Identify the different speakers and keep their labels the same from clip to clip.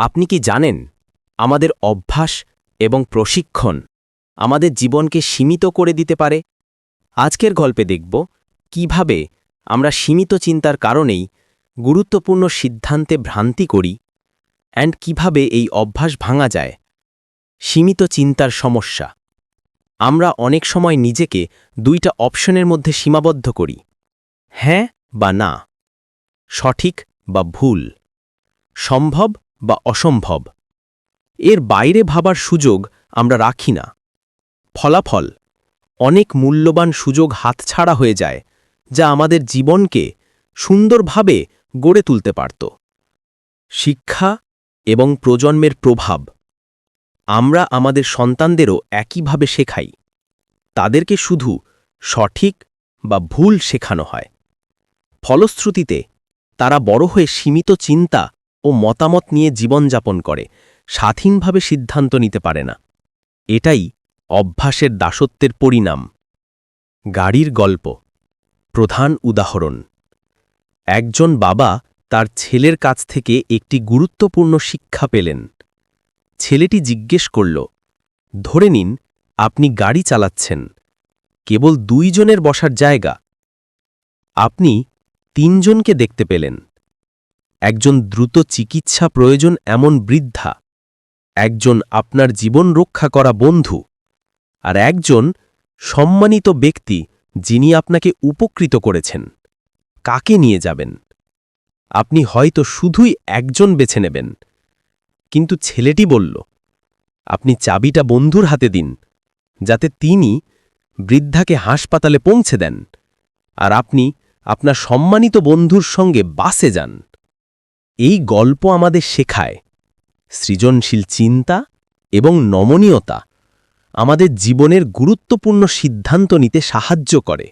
Speaker 1: আপনি কি জানেন? আমাদের অভ্যাস এবং প্রশিক্ষণ আমাদের জীবনকে সীমিত করে দিতে পারে। আজকের গল্পে দেখব কীভাবে আমরা সীমিত চিন্তার কারণেই গুরুত্বপূর্ণ সিদ্ধান্তে ভ্রান্তি করি অ্যান্ড কীভাবে এই অভ্যাস ভাঙা যায়। সীমিত চিন্তার সমস্যা। আমরা অনেক সময় নিজেকে দুইটা অপশনের মধ্যে সীমাবদ্ধ করি। হ্যাঁ বা না। সঠিক বা ভুল। সম্ভব বা অসম্ভব। এর বাইরে ভাবার সুযোগ আমরা রাখি না। ফলাফল, অনেক মূল্যবান সুযোগ হাতছাড়া হয়ে যায়, যা আমাদের জীবনকে সুন্দরভাবে গড়ে তুলতে পারত। শিক্ষা এবং প্রজন্মের প্রভাব। আমরা আমাদের সন্তানদেরও একইভাবে শেখাই। তাদেরকে শুধু সঠিক বা ভুল শেখানো হয়। ফলশ্রুতিতে, তারা বড় হয়ে সীমিত চিন্তা ও মতামত নিয়ে জীবনযাপন করে, স্বাধীনভাবে সিদ্ধান্ত নিতে পারে না। এটাই অভ্যাসের দাসত্বের পরিণাম। গাড়ির গল্প। প্রধান উদাহরণ। একজন বাবা তার ছেলের কাছ থেকে একটি গুরুত্বপূর্ণ শিক্ষা পেলেন। ছেলেটি জিজ্ঞেস করল, ধরে নিন, আপনি গাড়ি চালাচ্ছেন। কেবল দুইজনের বসার জায়গা। আপনি তিনজনকে দেখতে পেলেন। একজন দ্রুত চিকিৎসা প্রয়োজন এমন বৃদ্ধা, একজন আপনার জীবন রক্ষা করা বন্ধু, আর একজন সম্মানিত ব্যক্তি যিনি আপনাকে উপকৃত করেছেন। কাকে নিয়ে যাবেন? আপনি হয়তো শুধুই একজন বেছে নেবেন। কিন্তু ছেলেটি বলল, আপনি চাবিটা বন্ধুর হাতে দিন, যাতে তিনি বৃদ্ধাকে হাসপাতালে পৌঁছে দেন, আর আপনি আপনার সম্মানিত বন্ধুর সঙ্গে বাসে যান। এই গল্প আমাদের শেখায়। সৃজনশীল চিন্তা এবং নমনীয়তা আমাদের জীবনের গুরুত্বপূর্ণ সিদ্ধান্ত নিতে সাহায্য করে।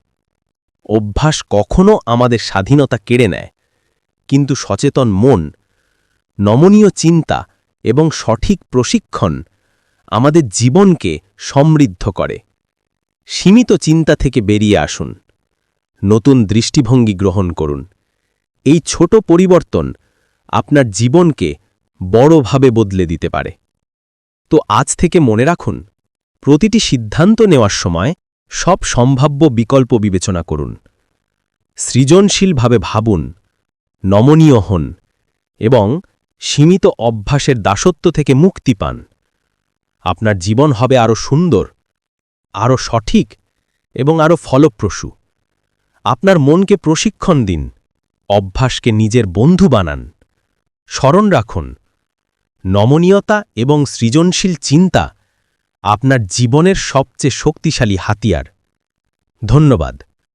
Speaker 1: অভ্যাস কখনো আমাদের স্বাধীনতা কেড়ে নেয়, কিন্তু সচেতন মন, নমনীয় চিন্তা এবং সঠিক প্রশিক্ষণ আমাদের জীবনকে সমৃদ্ধ করে। সীমিত চিন্তা থেকে বেরিয়ে আসুন, নতুন দৃষ্টিভঙ্গি গ্রহণ করুন। এই ছোট পরিবর্তন আপনার জীবনকে বড়ভাবে বদলে দিতে পারে। তো আজ থেকে মনে রাখুন, প্রতিটি সিদ্ধান্ত নেওয়ার সময় সব সম্ভাব্য বিকল্প বিবেচনা করুন। সৃজনশীলভাবে ভাবুন, নমনীয় হন এবং সীমিত অভ্যাসের দাসত্ব থেকে মুক্তি পান। আপনার জীবন হবে আরও সুন্দর আরও সঠিক এবং আরও ফলপ্রসূ। আপনার মনকে প্রশিক্ষণ দিন, অভ্যাসকে নিজের বন্ধু বানান। স্মরণ রাখুন নমনীয়তা এবং সৃজনশীল চিন্তা আপনার জীবনের সবচেয়ে শক্তিশালী হাতিয়ার। ধন্যবাদ।